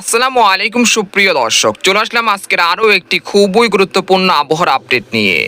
আসসালামু আলাইকুম সুপ্রিয় দর্শক চলে আসলাম আজকের আরও একটি খুবই গুরুত্বপূর্ণ আবহাওয়ার আপডেট নিয়ে।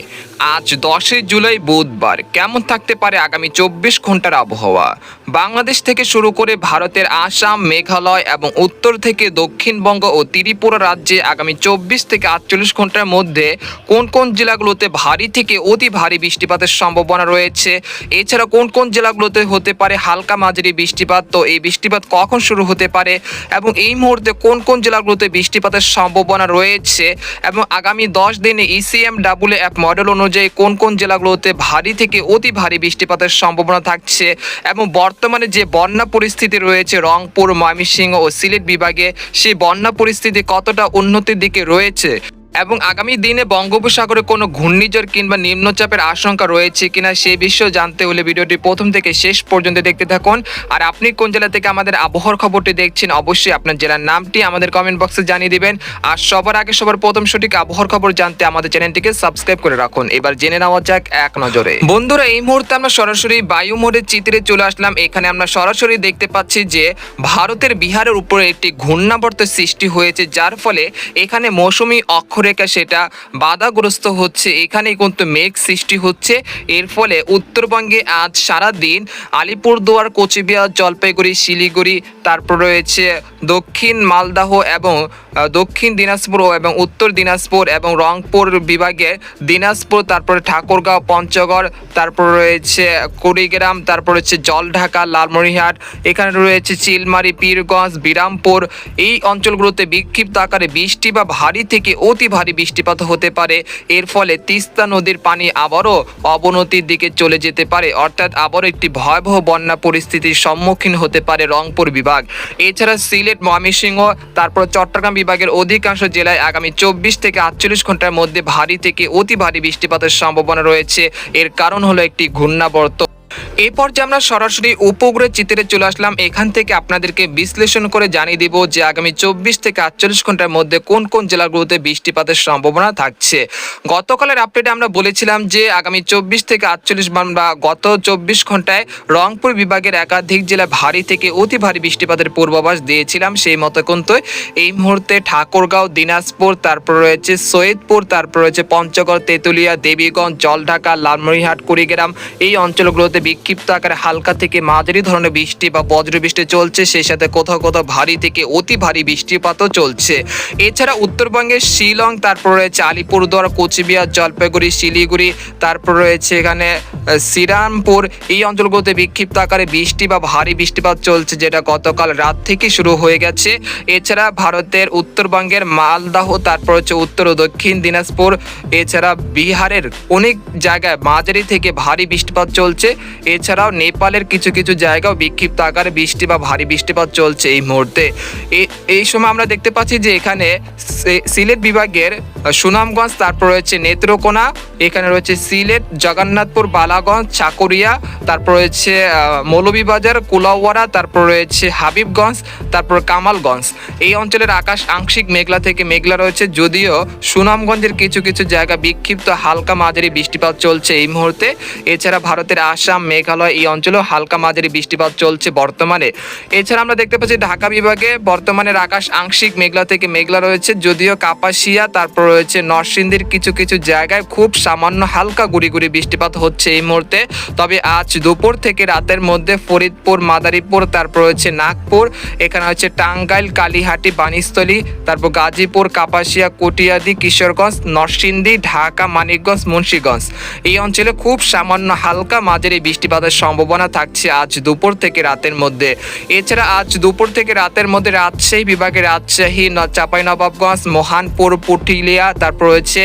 আজ দশই জুলাই বুধবার। কেমন থাকতে পারে আগামী চব্বিশ ঘণ্টার আবহাওয়া? বাংলাদেশ থেকে শুরু করে ভারতের আসাম, মেঘালয় এবং উত্তর থেকে দক্ষিণবঙ্গ ও ত্রিপুরা রাজ্যে আগামী চব্বিশ থেকে আটচল্লিশ ঘণ্টার মধ্যে কোন কোন জেলাগুলোতে ভারী থেকে অতি ভারী বৃষ্টিপাতের সম্ভাবনা রয়েছে? এছাড়া কোন কোন জেলাগুলোতে হতে পারে হালকা মাঝারি বৃষ্টিপাত? তো এই বৃষ্টিপাত কখন শুরু হতে পারে? এবং এই মুহূর্তে কোন কোন জেলাগুলোতে বৃষ্টিপাতের সম্ভাবনা রয়েছে? এবং আগামী দশ দিনে ইসিএম ডাবল অ্যাপ মডেল অনুযায়ী কোন কোন জেলাগুলোতে ভারী থেকে অতি ভারী বৃষ্টিপাতের সম্ভাবনা থাকছে এবং বর্তমানে যে বন্যা পরিস্থিতি রয়েছে রংপুর, ময়মনসিংহ ও সিলেট বিভাগে, সেই বন্যা পরিস্থিতি কতটা উন্নতির দিকে রয়েছে? এবং আগামী দিনে বঙ্গোপসাগরে কোনো ঘূর্ণিঝড় কিংবা নিম্নচাপের আশঙ্কা রয়েছে কিনা সেই বিষয়ে জানতে হলে ভিডিওটি প্রথম থেকে শেষ পর্যন্ত দেখতে থাকুন। আর আপনি কোন জেলা থেকে আমাদের আবহাওয়ার খবরটি দেখছেন, অবশ্যই আপনার জেলার নামটি আমাদের কমেন্ট বক্সে জানিয়ে দিবেন। আর সবার আগে সবার প্রথম সঠিক আবহাওয়ার খবর জানতে আমাদের চ্যানেলটিকে সাবস্ক্রাইব করে রাখুন। এবার জেনে নেওয়া যাক এক নজরে। বন্ধুরা, এই মুহূর্তে আমরা সরাসরি বায়ু মোড়ের চিত্রে চলে আসলাম। এখানে আমরা সরাসরি দেখতে পাচ্ছি যে ভারতের বিহারের উপরে একটি ঘূর্ণাবর্ত সৃষ্টি হয়েছে, যার ফলে এখানে মৌসুমি অক্ষরেখা সেটা বাধাগ্রস্ত হচ্ছে। এখানে কিন্তু মেঘ সৃষ্টি হচ্ছে। এর ফলে উত্তরবঙ্গে আজ সারা দিন আলিপুরদুয়ার, কোচবিহার, জলপাইগুড়ি, শিলিগুড়ি, তারপর রয়েছে দক্ষিণ মালদাহ এবং দক্ষিণ দিনাজপুর এবং উত্তর দিনাজপুর এবং রংপুর বিভাগের দিনাজপুর, তারপরে ঠাকুরগাঁও, পঞ্চগড়, তারপর রয়েছে কুড়িগ্রাম, তারপর রয়েছে জলঢাকা, লালমনিরহাট, এখানে রয়েছে চিলমারি, পীরগঞ্জ, বিরামপুর। এই অঞ্চলগুলোতে বিক্ষিপ্ত আকারে বৃষ্টি বা ভারী থেকে অতি ভারী বৃষ্টিপাত হতে পারে। এর ফলে তিস্তা নদীর পানি আবারও অবনতির দিকে চলে যেতে পারে। অর্থাৎ আবারও একটি ভয়াবহ বন্যা পরিস্থিতির সম্মুখীন হতে পারে রংপুর বিভাগ। এছাড়া সিলেট, ময়মনসিংহ, তারপর চট্টগ্রাম বিভাগের অধিকাংশ জেলায় আগামী চব্বিশ থেকে আটচল্লিশ ঘণ্টার মধ্যে ভারী থেকে অতি ভারী বৃষ্টিপাতের সম্ভাবনা রয়েছে। এর কারণ হলো একটি ঘূর্ণাবর্ত। এই পর্যায়ে আমরা সরাসরি উপগ্রহের চিত্রে চলে আসলাম, এখান থেকে আপনাদেরকে বিশ্লেষণ করে জানিয়ে দিব যে আগামী চব্বিশ থেকে আটচল্লিশ ঘণ্টার মধ্যে কোন কোন জেলাগুলোতে বৃষ্টিপাতের সম্ভাবনা থাকছে। গতকালের আপডেটে আমরা বলেছিলাম যে আগামী চব্বিশ থেকে আটচল্লিশ বা গত চব্বিশ ঘন্টায় রংপুর বিভাগের একাধিক জেলায় ভারী থেকে অতি ভারী বৃষ্টিপাতের পূর্বাভাস দিয়েছিলাম। সেই মতো কিন্তু এই মুহূর্তে ঠাকুরগাঁও, দিনাজপুর, তারপর রয়েছে সৈয়দপুর, তারপর রয়েছে পঞ্চগড়, তেঁতুলিয়া, দেবীগঞ্জ, জলঢাকা, লালমনিরহাট, কুড়িগ্রাম এই অঞ্চলগুলোতে বিক্ষিপ্ত আকারে হালকা থেকে মাঝারি ধরনের বৃষ্টি বা বজ্র বৃষ্টি চলছে। সেই সাথে কোথাও কোথাও ভারী থেকে অতি ভারী বৃষ্টিপাতও চলছে। এছাড়া উত্তরবঙ্গের শিলং, তারপর রয়েছে আলিপুরদুয়ার, কোচবিহার, জলপাইগুড়ি, শিলিগুড়ি, তারপর রয়েছে এখানে শ্রীরামপুর। এই অঞ্চলগুলোতে বিক্ষিপ্ত আকারে বৃষ্টি বা ভারী বৃষ্টিপাত চলছে, যেটা গতকাল রাত থেকে শুরু হয়ে গেছে। এছাড়া ভারতের উত্তরবঙ্গের মালদাহ, তারপর হচ্ছে উত্তর ও দক্ষিণ দিনাজপুর, এছাড়া বিহারের অনেক জায়গায় মাঝারি থেকে ভারী বৃষ্টিপাত চলছে। এছাড়াও নেপালের কিছু কিছু জায়গাও বিক্ষিপ্ত আকারে বৃষ্টি বা ভারী বৃষ্টিপাত চলছে এই মুহূর্তে। এই সময় আমরা দেখতে পাচ্ছি যে এখানে সিলেট বিভাগের সুনামগঞ্জ, তারপর রয়েছে নেত্রকোনা, এখানে রয়েছে সিলেট, জগন্নাথপুর, বালাগঞ্জ, চাকুরিয়া, তারপর রয়েছে মৌলভীবাজার কুলাওয়ারা তারপর রয়েছে হাবিবগঞ্জ, তারপর কামালগঞ্জ। এই অঞ্চলের আকাশ আংশিক মেঘলা থেকে মেঘলা রয়েছে, যদিও সুনামগঞ্জের কিছু কিছু জায়গা বিক্ষিপ্ত হালকা মাঝারি বৃষ্টিপাত চলছে এই মুহূর্তে। এছাড়া ভারতের আসাম, মেঘালয় এই অঞ্চলেও হালকা মাঝারি বৃষ্টিপাত চলছে বর্তমানে। এছাড়া আমরা দেখতে পাচ্ছি ঢাকা বিভাগে বর্তমানের আকাশ আংশিক মেঘলা থেকে মেঘলা রয়েছে, যদিও কাপাসিয়া, তারপর রয়েছে। নরসিংদীর কিছু কিছু জায়গায় খুব সামান্য হালকা গুড়ি গুড়ি বৃষ্টিপাত হচ্ছে এই মুহূর্তে। তবে আজ দুপুর থেকে রাতের মধ্যে ফরিদপুর, মাদারীপুর, তারপর রয়েছে নাগপুর, এখানে হচ্ছে টাঙ্গাইল, কালীহাটি বানিস্থলী তারপর গাজীপুর, কাপাসিয়া, কটিয়াদি, কিশোরগঞ্জ, নরসিংদী, ঢাকা, মানিকগঞ্জ, মুন্সীগঞ্জ। এই অঞ্চলে খুব সামান্য হালকা মাঝারি বৃষ্টিপাতের সম্ভাবনা থাকছে আজ দুপুর থেকে রাতের মধ্যে। এছাড়া আজ দুপুর থেকে রাতের মধ্যে রাজশাহী বিভাগে রাজশাহী চাঁপাইনবাবগঞ্জ, মহানপুর পুটিলিয়া তারপর রয়েছে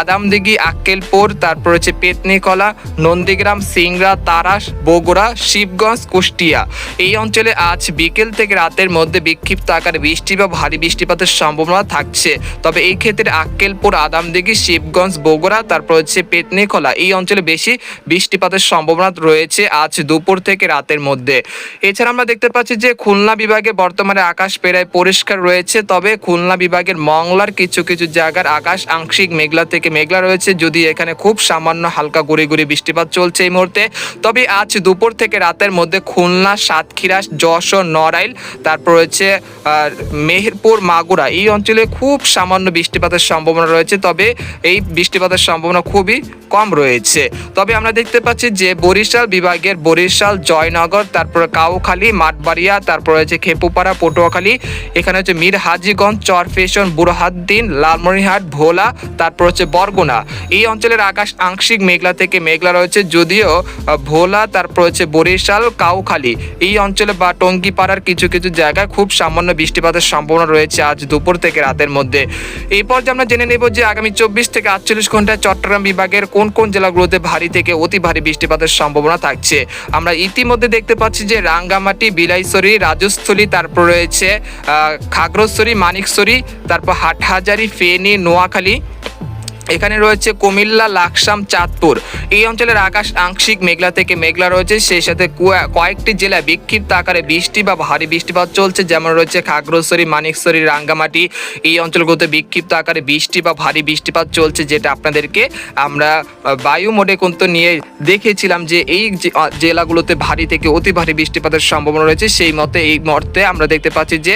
আদামদিঘি আক্কেলপুর তারপর রয়েছে পেতনিকলা, নন্দীগ্রাম, সিংড়া, তারাস, বগুড়া, শিবগঞ্জ, কুষ্টিয়া। এই অঞ্চলে আজ বিকেল থেকে রাতের মধ্যে বিক্ষিপ্ত আকারে বৃষ্টি বা ভারী বৃষ্টিপাতের সম্ভাবনা থাকছে। তবে এই ক্ষেত্রে আক্কেলপুর আদামদিঘি শিবগঞ্জ, বগুড়া, তারপর হচ্ছে পেতনিখলা এই অঞ্চলে বেশি বৃষ্টিপাতের সম্ভাবনা রয়েছে আজ দুপুর থেকে রাতের মধ্যে। এছাড়া আমরা দেখতে পাচ্ছি যে খুলনা বিভাগে বর্তমানে আকাশ প্রায় পরিষ্কার রয়েছে, তবে খুলনা বিভাগের মংলার কিছু কিছু জায়গার আকাশ আংশিক মেঘলা থেকে মেঘলা রয়েছে, যদি এখানে খুব সামান্য হালকা গুড়ি গুড়ি বৃষ্টিপাত চলছে এই মুহূর্তে। তবে আজ দুপুর থেকে রাতের মধ্যে খুলনা, সাতক্ষীরা যশোর নড়াইল, তারপর রয়েছে মেহেরপুর, মাগুরা এই অঞ্চলে খুব সামান্য বৃষ্টিপাতের সম্ভাবনা রয়েছে, তবে এই বৃষ্টিপাতের সম্ভাবনা খুবই কম রয়েছে। তবে আমরা দেখতে পাচ্ছি যে বরিশাল বিভাগের বরিশাল, জয়নগর, তারপরে কাউখালী, মাঠবাড়িয়া, তারপর রয়েছে খেপুপাড়া, পটুয়াখালী, এখানে হচ্ছে মীর হাজিগঞ্জ চরফেশন বুরহাদ্দিন লালমনিরহাট ভোলা, তারপর হচ্ছে বরগুনা। এই অঞ্চলের আকাশ আংশিক মেঘলা থেকে মেঘলা রয়েছে, যদিও ভোলা, তারপর হচ্ছে বরিশাল, কাউখালী। এই অঞ্চলে বা টঙ্গিপাড়ার কিছু কিছু জায়গায় খুব সামান্য বৃষ্টিপাতের সম্ভাবনা রয়েছে আজ দুপুর থেকে রাতের মধ্যে। এই পর্যায়ে আমরা জেনে নেব যে আগামী চব্বিশ থেকে আটচল্লিশ ঘন্টায় চট্টগ্রাম বিভাগের কোন কোন জেলাগুলোতে ভারী থেকে অতি ভারী বৃষ্টিপাতের সম্ভাবনা থাকছে। আমরা ইতিমধ্যে দেখতে পাচ্ছি যে রাঙ্গামাটি, বিলাইছড়ি, রাজস্থলী, তারপর রয়েছে খাগড়াছড়ি, মানিকছড়ি, তারপর হাটহাজারি, ফেনী নোয়াখালী এখানে রয়েছে কুমিল্লা, লাকসাম, চাঁদপুর। এই অঞ্চলের আকাশ আংশিক মেঘলা থেকে মেঘলা রয়েছে, সেই সাথে কয়েকটি জেলায় বিক্ষিপ্ত আকারে বৃষ্টি বা ভারী বৃষ্টিপাত চলছে, যেমন রয়েছে খাগড়াছড়ি, মানিকছড়ি, রাঙ্গামাটি। এই অঞ্চলগুলোতে বিক্ষিপ্ত আকারে বৃষ্টি বা ভারী বৃষ্টিপাত চলছে, যেটা আপনাদেরকে আমরা বায়ু মোডে কিন্তু নিয়ে দেখেছিলাম যে এই জেলাগুলোতে ভারী থেকে অতি ভারী বৃষ্টিপাতের সম্ভাবনা রয়েছে। সেই মতে এই মুহূর্তে আমরা দেখতে পাচ্ছি যে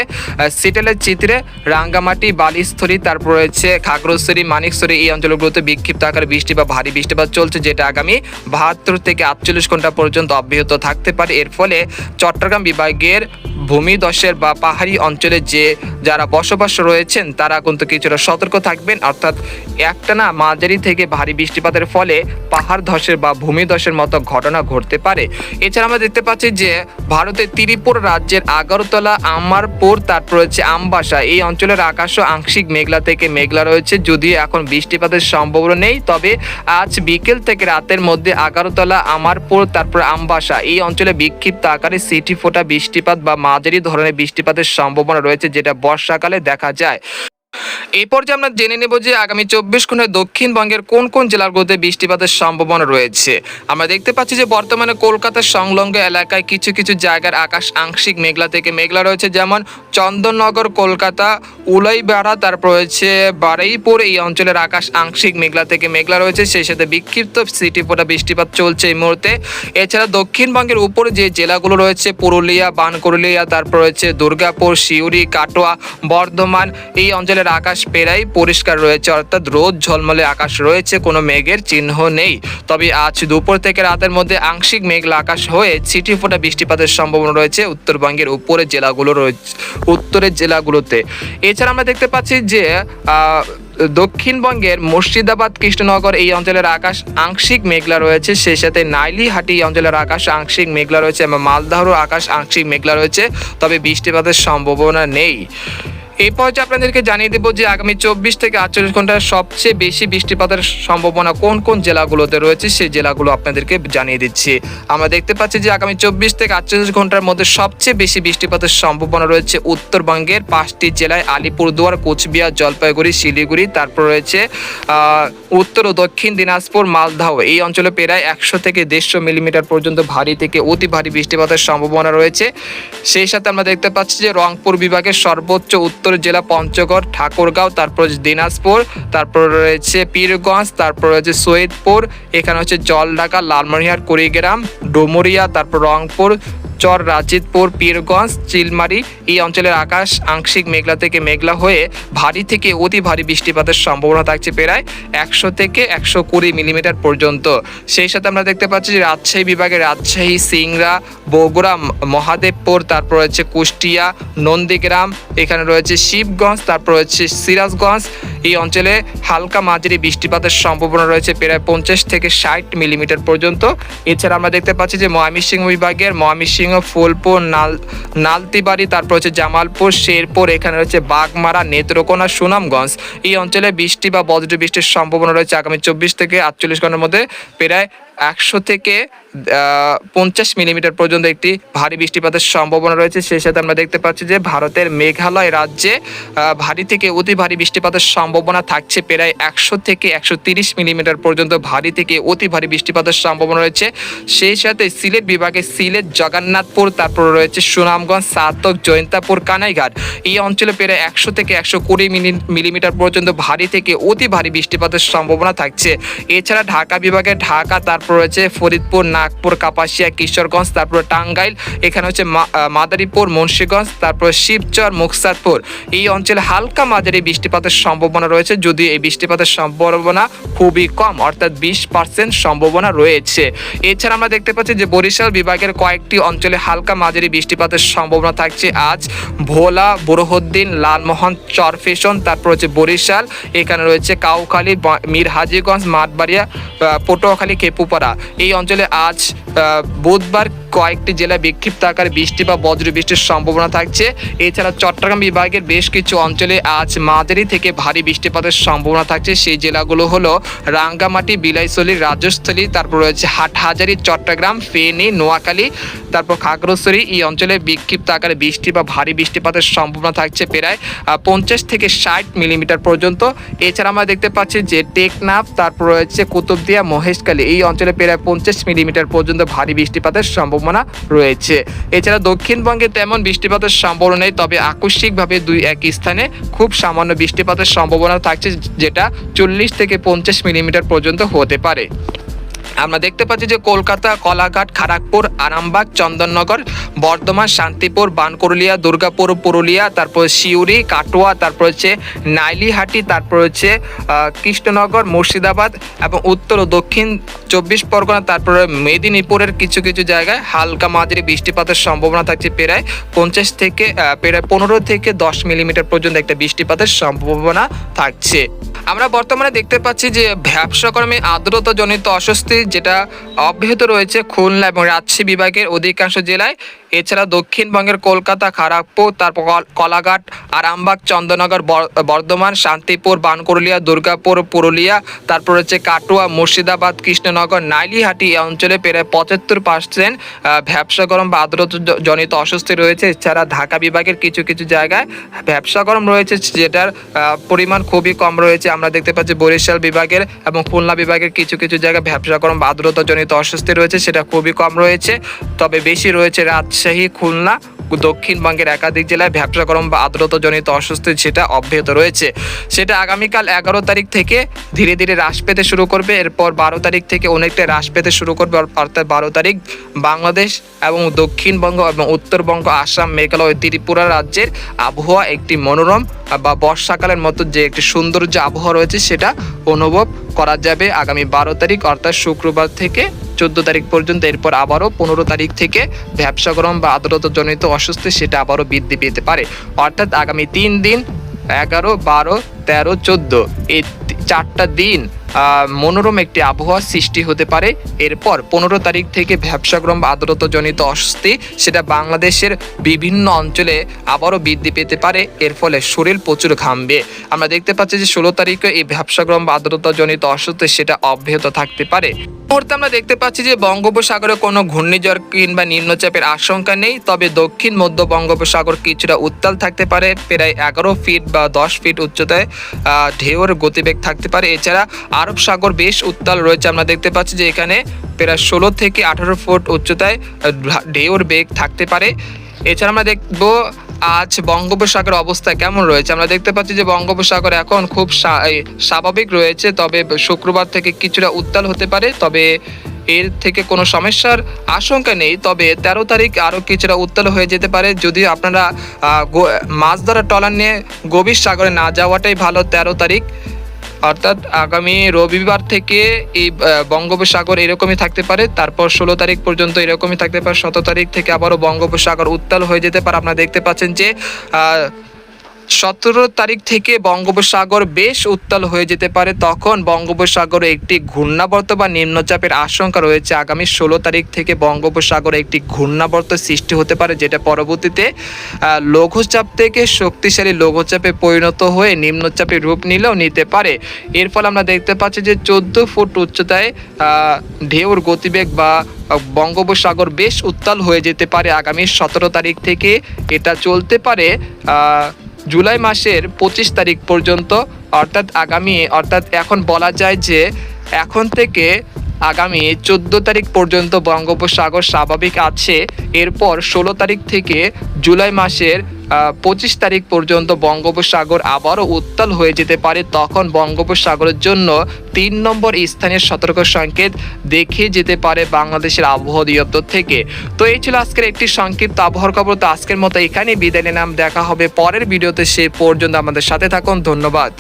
সিটেলের চিত্রে রাঙ্গামাটি, বালিস্থলী, তারপর রয়েছে খাগড়াছড়ি, মানিকছড়ি, এই অঞ্চলগুলোতে বিক্ষিপ্ত আকারে বৃষ্টি বা ভারী বৃষ্টিপাত চলছে, যেটা আগামী বাহাত্তর থেকে আটচল্লিশ ঘণ্টা পর্যন্ত অব্যাহত থাকতে পারে। এর ফলে চট্টগ্রাম বিভাগের ভূমিদশের বা পাহাড়ি অঞ্চলে যে যারা বসবাস রয়েছেন, তারা কিন্তু কিছুটা সতর্ক থাকবেন। অর্থাৎ একটানা মাঝারি থেকে ভারী বৃষ্টিপাতের ফলে পাহাড় ধসের বা ভূমিধসের মতো ঘটনা ঘটতে পারে। এছাড়া আমরা দেখতে পাচ্ছি যে ভারতের ত্রিপুর রাজ্যের আগরতলা, আমারপুর, তারপর রয়েছে আমবাসা। এই অঞ্চলের আকাশও আংশিক মেঘলা থেকে মেঘলা রয়েছে, যদিও এখন বৃষ্টিপাতের সম্ভাবনা নেই। তবে আজ বিকেল থেকে রাতের মধ্যে আগরতলা, আমারপুর, তারপর আমবাসা এই অঞ্চলে বিক্ষিপ্ত আকারে সিটি ফোটা বৃষ্টিপাত বা মাঝারি ধরনের বৃষ্টিপাতের সম্ভাবনা রয়েছে যেটা বর্ষাকালে দেখা যায়। এই পর্যায়ে আমরা জেনে নেব যে আগামী চব্বিশ ঘন্টায় দক্ষিণবঙ্গের কোন কোন জেলাগুলোতে বৃষ্টিপাতের সম্ভাবনা রয়েছে। আমরা দেখতে পাচ্ছি যে বর্তমানে কলকাতার সংলগ্ন এলাকায় কিছু কিছু জায়গার আকাশ আংশিক মেঘলা থেকে মেঘলা রয়েছে, যেমন চন্দননগর, কলকাতা উলাইবাড়া তারপর রয়েছে বারুইপুর, এই অঞ্চলের আকাশ আংশিক মেঘলা থেকে মেঘলা রয়েছে, সেই সাথে বিক্ষিপ্ত সিটি ফোটা বৃষ্টিপাত চলছে এই মুহূর্তে। এছাড়া দক্ষিণবঙ্গের উপরে যে জেলাগুলো রয়েছে, পুরুলিয়া বানকুরুলিয়া তারপর রয়েছে দুর্গাপুর, সিউড়ি, কাটোয়া, বর্ধমান, এই অঞ্চলের আকাশ প্রায় পরিষ্কার রয়েছে, অর্থাৎ রোদ ঝলমলে আকাশ রয়েছে, কোনো মেঘের চিহ্ন নেই। তবে আজ দুপুর থেকে রাতের মধ্যে আংশিক মেঘলা আকাশ হয়ে ছিটি ফোটা বৃষ্টিপাতের সম্ভাবনা রয়েছে উত্তরবঙ্গের উপরের জেলাগুলো রয়েছে উত্তরের জেলাগুলোতে। এছাড়া আমরা দেখতে পাচ্ছি যে দক্ষিণবঙ্গের মুর্শিদাবাদ, কৃষ্ণনগর এই অঞ্চলের আকাশ আংশিক মেঘলা রয়েছে, সেই সাথে নাইলিহাটি এই অঞ্চলের আকাশ আংশিক মেঘলা রয়েছে এবং মালদাহরও আকাশ আংশিক মেঘলা রয়েছে, তবে বৃষ্টিপাতের সম্ভাবনা নেই। এই পর্যায়ে আপনাদেরকে জানিয়ে দেবো যে আগামী চব্বিশ থেকে আটচল্লিশ ঘণ্টার সবচেয়ে বেশি বৃষ্টিপাতের সম্ভাবনা কোন কোন জেলাগুলোতে রয়েছে? সেই জেলাগুলো আপনাদেরকে জানিয়ে দিচ্ছি। আমরা দেখতে পাচ্ছি যে আগামী চব্বিশ থেকে আটচল্লিশ ঘণ্টার মধ্যে সবচেয়ে বেশি বৃষ্টিপাতের সম্ভাবনা রয়েছে উত্তরবঙ্গের পাঁচটি জেলায়, আলিপুরদুয়ার, কোচবিহার, জলপাইগুড়ি, শিলিগুড়ি, তারপর রয়েছে উত্তর ও দক্ষিণ দিনাজপুর মালদাহ এই অঞ্চলে প্রায় একশো থেকে দেড়শো মিলিমিটার পর্যন্ত ভারী থেকে অতি ভারী বৃষ্টিপাতের সম্ভাবনা রয়েছে। সেই সাথে আমরা দেখতে পাচ্ছি যে রংপুর বিভাগের সর্বোচ্চ উত্তর জেলা পঞ্চগড়, ঠাকুরগাঁও, তারপর দিনাজপুর, তারপর রয়েছে পীরগঞ্জ, তারপর রয়েছে সৈয়দপুর, এখানে হচ্ছে জলঢাকা লালমনিহাট কুড়িগ্রাম, ডুমুরিয়া, তারপর রংপুর চর রাজিতপুর পীরগঞ্জ, চিলমারি এই অঞ্চলের আকাশ আংশিক মেঘলা থেকে মেঘলা হয়ে ভারী থেকে অতি ভারী বৃষ্টিপাতের সম্ভাবনা থাকছে প্রায় একশো থেকে একশো কুড়ি মিলিমিটার পর্যন্ত। সেই সাথে আমরা দেখতে পাচ্ছি যে রাজশাহী বিভাগে রাজশাহী, সিংড়া, বগুড়া, মহাদেবপুর, তারপর রয়েছে কুষ্টিয়া, নন্দীগ্রাম, এখানে রয়েছে শিবগঞ্জ, তারপর রয়েছে সিরাজগঞ্জ এই অঞ্চলে হালকা মাঝারি বৃষ্টিপাতের সম্ভাবনা রয়েছে প্রায় পঞ্চাশ থেকে ষাট মিলিমিটার পর্যন্ত। এছাড়া আমরা দেখতে পাচ্ছি যে ময়মনসিংহ বিভাগের ময়মনসিংহ, ফুলপুর, নাল, নালতিবাড়ি, তারপর হচ্ছে জামালপুর, শেরপুর, এখানে রয়েছে বাগমারা, নেত্রকোনা, সুনামগঞ্জ। এই অঞ্চলে বৃষ্টি বা বজ্র বৃষ্টির সম্ভাবনা রয়েছে আগামী চব্বিশ থেকে আটচল্লিশ ঘণ্টার মধ্যে প্রায় একশো থেকে পঞ্চাশ মিলিমিটার পর্যন্ত একটি ভারী বৃষ্টিপাতের সম্ভাবনা রয়েছে। সেই সাথে আমরা দেখতে পাচ্ছি যে ভারতের মেঘালয় রাজ্যে ভারী থেকে অতি ভারী বৃষ্টিপাতের সম্ভাবনা থাকছে প্রায় একশো থেকে একশো তিরিশ মিলিমিটার পর্যন্ত ভারী থেকে অতি ভারী বৃষ্টিপাতের সম্ভাবনা রয়েছে। সেই সাথে সিলেট বিভাগে সিলেট, জগন্নাথপুর, তারপর রয়েছে সুনামগঞ্জ সাতক জয়ন্তাপুর, কানাইঘাট। এই অঞ্চলে প্রায় একশো থেকে একশো কুড়ি মিলিমিটার পর্যন্ত ভারী থেকে অতি ভারী বৃষ্টিপাতের সম্ভাবনা থাকছে। এছাড়া ঢাকা বিভাগে ঢাকা, তারপর রয়েছে ফরিদপুর, নাগপুর, কাপাসিয়া, কিশোরগঞ্জ, তারপর টাঙ্গাইল, এখানে হচ্ছে মাদারীপুর, মুন্সীগঞ্জ, তারপর শিবচর, মুকসাদপুর। এই অঞ্চলে হালকা মাঝারি বৃষ্টিপাতের সম্ভাবনা রয়েছে, যদিও এই বৃষ্টিপাতের সম্ভাবনা খুবই কম, অর্থাৎ বিশ পার্সেন্ট সম্ভাবনা রয়েছে। এছাড়া আমরা দেখতে পাচ্ছি যে বরিশাল বিভাগের কয়েকটি অঞ্চলে হালকা মাঝারি বৃষ্টিপাতের সম্ভাবনা থাকছে আজ। ভোলা, বুরহদ্দিন, লালমোহন, চরফেশন, তারপর হচ্ছে বরিশাল, এখানে রয়েছে কাউখালী মীর হাজিগঞ্জ মাঠবাড়িয়া পটুয়াখালী কেপুপাড়া এই অঞ্চলে আজ বুধবার কয়েকটি জেলায় বিক্ষিপ্ত আকারে বৃষ্টি বা বজ্র বৃষ্টির সম্ভাবনা থাকছে। এছাড়া চট্টগ্রাম বিভাগের বেশ কিছু অঞ্চলে আজ মাঝারি থেকে ভারী বৃষ্টিপাতের সম্ভাবনা থাকছে। সেই জেলাগুলো হলো রাঙ্গামাটি বিলাইছড়ি রাজস্থলী, তারপর রয়েছে হাটহাজারি, চট্টগ্রাম, ফেনী, নোয়াখালী, তারপর খাগড়াছড়ি। এই অঞ্চলে বিক্ষিপ্ত আকারে বৃষ্টি বা ভারী বৃষ্টিপাতের সম্ভাবনা থাকছে প্রায় পঞ্চাশ থেকে ষাট মিলিমিটার পর্যন্ত। এছাড়া আমরা দেখতে পাচ্ছি যে টেকনাফ, তারপর রয়েছে কুতুবদিয়া, মহেশখালী। এই অঞ্চলে প্রায় পঞ্চাশ মিলিমিটার পর্যন্ত ভারী বৃষ্টিপাতের সম্ভাবনা রয়েছে। এছাড়া দক্ষিণবঙ্গে তেমন বৃষ্টিপাতের সম্ভাবনা নেই, তবে আকস্মিকভাবে দুই এক স্থানে খুব সামান্য বৃষ্টিপাতের সম্ভাবনা থাকছে, যেটা চল্লিশ থেকে পঞ্চাশ মিলিমিটার পর্যন্ত হতে পারে। আমরা দেখতে পাচ্ছি যে কলকাতা, কলাঘাট খড়গপুর আরামবাগ, চন্দননগর, বর্ধমান, শান্তিপুর বানকরলিয়া দুর্গাপুর, পুরুলিয়া, তারপর সিউড়ি, কাটোয়া, তারপর হচ্ছে নাইলিহাটি, তারপর হচ্ছে কৃষ্ণনগর, মুর্শিদাবাদ এবং উত্তর ও দক্ষিণ চব্বিশ পরগনা, তারপরে মেদিনীপুরের কিছু কিছু জায়গায় হালকা মাঝারি বৃষ্টিপাতের সম্ভাবনা থাকছে প্রায় পঞ্চাশ থেকে প্রায় পনেরো থেকে দশ মিলিমিটার পর্যন্ত একটা বৃষ্টিপাতের সম্ভাবনা থাকছে। আমরা বর্তমানে দেখতে পাচ্ছি যে ব্যবসাকর্মে আর্দ্রতাজনিত অস্বস্তি যেটা অব্যাহত রয়েছে খুলনা এবং রাজশাহী বিভাগের অধিকাংশ জেলায়। এছাড়া দক্ষিণবঙ্গের কলকাতা খড়গপুর তারপর কল- কলাঘাট আরামবাগ চন্দ্রনগর বর্ধমান, শান্তিপুর বানকুরলিয়া দুর্গাপুর, পুরুলিয়া, তারপর হচ্ছে কাটোয়া, মুর্শিদাবাদ, কৃষ্ণনগর, নাইলিহাটি এই অঞ্চলে প্রায় পঁচাত্তর পার্সেন্ট ব্যবসা গরম বা জনিত অস্বস্তি রয়েছে। এছাড়া ঢাকা বিভাগের কিছু কিছু জায়গায় ব্যবসা গরম রয়েছে, যেটার পরিমাণ খুবই কম রয়েছে। আমরা দেখতে পাচ্ছি বরিশাল বিভাগের এবং খুলনা বিভাগের কিছু কিছু জায়গায় ব্যবসা গরম বা আর্দ্রতা জনিত অস্বস্তি রয়েছে, সেটা খুবই কম রয়েছে। তবে বেশি রয়েছে রাজশাহী খুলনা দক্ষিণবঙ্গের একাধিক জেলায় ভ্যাপসা গরম বা আর্দ্রতাজনিত অস্বস্তি সেটা অব্যাহত রয়েছে। সেটা আগামীকাল এগারো তারিখ থেকে ধীরে ধীরে হ্রাস পেতে শুরু করবে। এরপর বারো তারিখ থেকে অনেকটা হ্রাস পেতে শুরু করবে। অর- অর্থাৎ বারো তারিখ বাংলাদেশ এবং দক্ষিণবঙ্গ এবং উত্তরবঙ্গ, আসাম, মেঘালয়, ত্রিপুরা রাজ্যের আবহাওয়া একটি মনোরম বা বর্ষাকালের মতো যে একটি সৌন্দর্য আবহাওয়া রয়েছে, সেটা অনুভব করা যাবে আগামী বারো তারিখ, অর্থাৎ শুক্রবার থেকে চোদ্দ তারিখ পর্যন্ত। এরপর আবারও পনেরো তারিখ থেকে ব্যবসা গরম বা আর্দ্রতাজনিত অসুস্থ, সেটা আবারও বৃদ্ধি পেতে পারে। অর্থাৎ আগামী তিন দিন, এগারো, বারো তেরো, চোদ্দ। এই চারটা দিন মনোরম একটি আবহাওয়ার সৃষ্টি হতে পারে। এরপর পনেরো তারিখ থেকে ব্যবসাগ্রম বা আর্দ্রতাজনিত অস্বস্তি, সেটা বাংলাদেশের বিভিন্ন অঞ্চলে আবারও বৃদ্ধি পেতে পারে। এর ফলে শরীর প্রচুর ঘামবে। আমরা দেখতে পাচ্ছি যে ষোলো তারিখে এই ব্যবসাগ্রম বা আর্দ্রতাজনিত অস্বস্তি, সেটা অব্যাহত থাকতে পারে। মুহূর্তে আমরা দেখতে পাচ্ছি যে বঙ্গোপসাগরে কোনো ঘূর্ণিঝড় কিংবা নিম্নচাপের আশঙ্কা নেই, তবে দক্ষিণ মধ্য বঙ্গোপসাগর কিছুটা উত্তাল থাকতে পারে। প্রায় এগারো ফিট বা দশ ফিট উচ্চতায় ঢেউর গতিবেগ থাকতে পারে। এছাড়া আরব সাগর বেশ উত্তাল রয়েছে। আমরা দেখতে পাচ্ছি যে এখানে প্রায় ষোলো থেকে আঠারো ফুট উচ্চতায় ঢেউর বেগ থাকতে পারে। এছাড়া আমরা দেখব আজ বঙ্গোপসাগর অবস্থা কেমন রয়েছে। আমরা দেখতে পাচ্ছি যে বঙ্গোপসাগর এখন খুব স্বা- স্বাভাবিক রয়েছে, তবে শুক্রবার থেকে কিছুটা উত্তাল হতে পারে। তবে এর থেকে কোনো সমস্যার আশঙ্কা নেই, তবে তেরো তারিখ আরও কিছুটা উত্তাল হয়ে যেতে পারে। যদি আপনারা মাছ ধরা টলার নিয়ে গভীর সাগরে না যাওয়াটাই ভালো তেরো তারিখ। অর্থাৎ আগামী রবিবার থেকে এই বঙ্গোপসাগর এরকমই থাকতে পারে। তারপর ষোলো তারিখ পর্যন্ত এরকমই থাকতে পারে। সতেরো তারিখ থেকে আবারও বঙ্গোপসাগর উত্তাল হয়ে যেতে পারে। আপনারা দেখতে পাচ্ছেন যে সতেরো তারিখ থেকে বঙ্গোপসাগর বেশ উত্তাল হয়ে যেতে পারে। তখন বঙ্গোপসাগরে একটি ঘূর্ণাবর্ত বা নিম্নচাপের আশঙ্কা রয়েছে। আগামী ষোলো তারিখ থেকে বঙ্গোপসাগরে একটি ঘূর্ণাবর্ত সৃষ্টি হতে পারে, যেটা পরবর্তীতে লঘুচাপ থেকে শক্তিশালী লঘুচাপে পরিণত হয়ে নিম্নচাপে রূপ নিলেও নিতে পারে। এর ফলে আমরা দেখতে পাচ্ছি যে চোদ্দ ফুট উচ্চতায় ঢেউর গতিবেগ বা বঙ্গোপসাগর বেশ উত্তাল হয়ে যেতে পারে। আগামী সতেরো তারিখ থেকে এটা চলতে পারে জুলাই মাসের পঁচিশ তারিখ পর্যন্ত অর্থাৎ আগামী অর্থাৎ এখন বলা যায় যে এখন থেকে আগামী চোদ্দ তারিখ পর্যন্ত বঙ্গোপসাগর স্বাভাবিক আছে। এরপর ষোলো তারিখ থেকে জুলাই মাসের পঁচিশ তারিখ পর্যন্ত বঙ্গোপসাগর আবারও উত্তাল হয়ে যেতে পারে। তখন বঙ্গোপসাগরের জন্য তিন নম্বর স্থানের সতর্ক সংকেত দেখে যেতে পারে বাংলাদেশের আবহাওয়া অধিদপ্তর থেকে। তো এই ছিল আজকের একটি সংক্ষিপ্ত আবহাওয়ার খবর। তো আজকের মতো এখানেই বিদায় নিলাম। দেখা হবে পরের ভিডিওতে। সে পর্যন্ত আমাদের সাথে থাকুন। ধন্যবাদ।